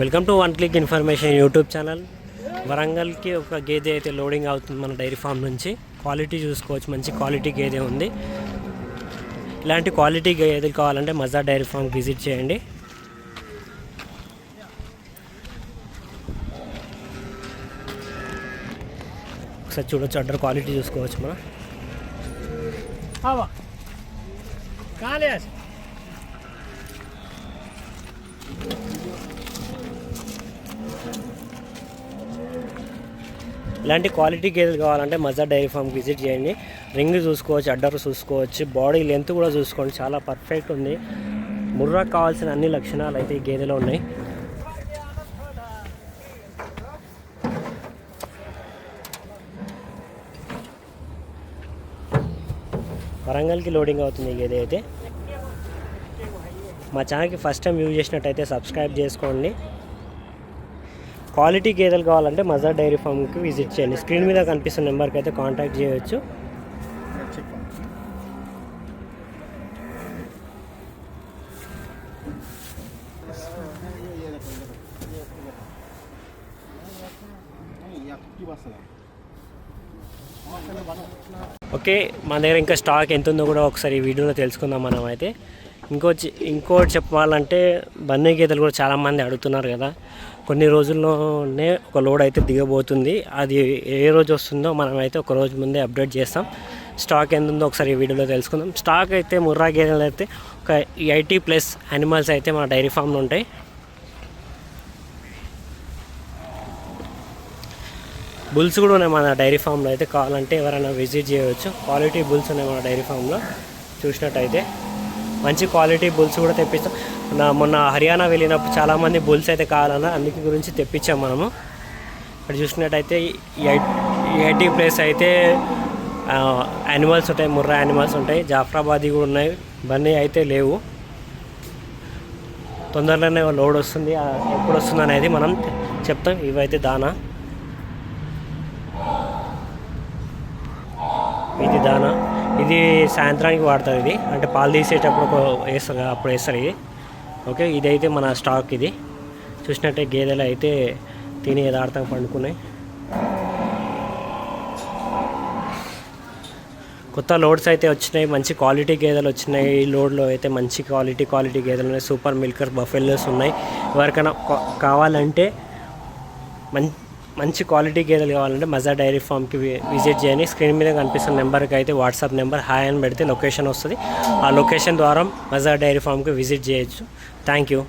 Welcome to one click information YouTube channel వరంగల్కి ఒక గేదె అయితే లోడింగ్ అవుతుంది మన డైరీ ఫామ్ నుంచి. క్వాలిటీ చూసుకోవచ్చు మంచి క్వాలిటీ గేదె ఉంది. ఇలాంటి క్వాలిటీ గేదెలు కావాలంటే మజా డైరీ ఫామ్కి విజిట్ చేయండి. ఒకసారి చూడొచ్చు అడ్డర్ క్వాలిటీ చూసుకోవచ్చు మనం. हवा ఇలాంటి క్వాలిటీ గేదెలు కావాలంటే మజా డైరీ ఫామ్కి విజిట్ చేయండి. రింగ్ చూసుకోవచ్చు అడ్డర్ చూసుకోవచ్చు బాడీ లెంత్ కూడా చూసుకోండి. చాలా పర్ఫెక్ట్ ఉంది. ముర్రాకు కావాల్సిన అన్ని లక్షణాలు అయితే ఈ గేదెలో ఉన్నాయి. వరంగల్కి లోడింగ్ అవుతుంది ఈ గేదె అయితే. మా ఛానల్కి ఫస్ట్ టైం యూజ్ చేసినట్టయితే సబ్స్క్రైబ్ చేసుకోండి. క్వాలిటీ గేదెలు కావాలంటే మజా డైరీ ఫామ్కి విజిట్ చేయండి. స్క్రీన్ మీద కనిపిస్తున్న నెంబర్కి అయితే కాంటాక్ట్ చేయవచ్చు ఓకే మన దగ్గర ఇంకా స్టాక్ ఎంత ఉందో కూడా ఒకసారి ఈ వీడియోలో తెలుసుకుందాం మనం అయితే. ఇంకో ఇంకోటి చెప్పాలంటే బన్నీ గీతలు కూడా చాలామంది అడుగుతున్నారు కదా. కొన్ని రోజుల్లోనే ఒక లోడ్ అయితే దిగబోతుంది. అది ఏ రోజు వస్తుందో మనం అయితే ఒక రోజు ముందే అప్డేట్ చేస్తాం. స్టాక్ ఎంత ఉందో ఒకసారి ఈ వీడియోలో తెలుసుకుందాం. స్టాక్ అయితే ముర్రా గేదెలు అయితే ఒక ఎయిటీ ప్లస్ అనిమల్స్ అయితే మన డైరీ ఫామ్లో ఉంటాయి. బుల్స్ కూడా ఉన్నాయి మన డైరీ ఫామ్లో అయితే కావాలంటే ఎవరైనా విజిట్ చేయవచ్చు. క్వాలిటీ బుల్స్ ఉన్నాయి మన డైరీ ఫామ్లో. చూసినట్టయితే. మంచి క్వాలిటీ బుల్స్ కూడా తెప్పిస్తాం. నా మొన్న హర్యానా వెళ్ళినప్పుడు చాలామంది బుల్స్ అయితే కావాలన్నా అందుకే గురించి తెప్పించాం మనము. ఇక్కడ చూసినట్టయితే ఎయిటీ ప్లేస్ అయితే యానిమల్స్ ఉంటాయి ముర్రా యానిమల్స్ ఉంటాయి. జాఫ్రాబాదీ కూడా ఉన్నాయి. బన్నీ అయితే లేవు. తొందరలోనే లోడ్ వస్తుంది. ఎప్పుడు వస్తుంది అనేది మనం చెప్తాం. ఇవైతే దానా. ఇది దానా. ఇది సాయంత్రానికి వాడతారు ఇది. అంటే పాలు తీసేటప్పుడు ఒక వేస్తారు అప్పుడు వేస్తారు ఇది. ఓకే ఇదైతే మన స్టాక్ ఇది. చూసినట్టే గేదెలు అయితే తిని యథార్థం పండుకున్నాయి. కొత్త లోడ్స్ అయితే వచ్చినాయి మంచి క్వాలిటీ గేదెలు వచ్చినాయి. ఈ లోడ్లో అయితే మంచి క్వాలిటీ క్వాలిటీ గేదెలు ఉన్నాయి. సూపర్ మిల్కర్ బఫెల్లోస్ ఉన్నాయి. ఎవరికైనా కావాలంటే మం మంచి క్వాలిటీ గేదెలు కావాలంటే మజా డైరీ ఫామ్కి విజిట్ చేయండి. స్క్రీన్ మీద కనిపిస్తున్న నెంబర్కి అయితే వాట్సాప్ నెంబర్ హాయ్ అని పెడితే లొకేషన్ వస్తుంది. ఆ లొకేషన్ ద్వారా మజా డైరీ ఫామ్కి విజిట్ చేయొచ్చు. Thank you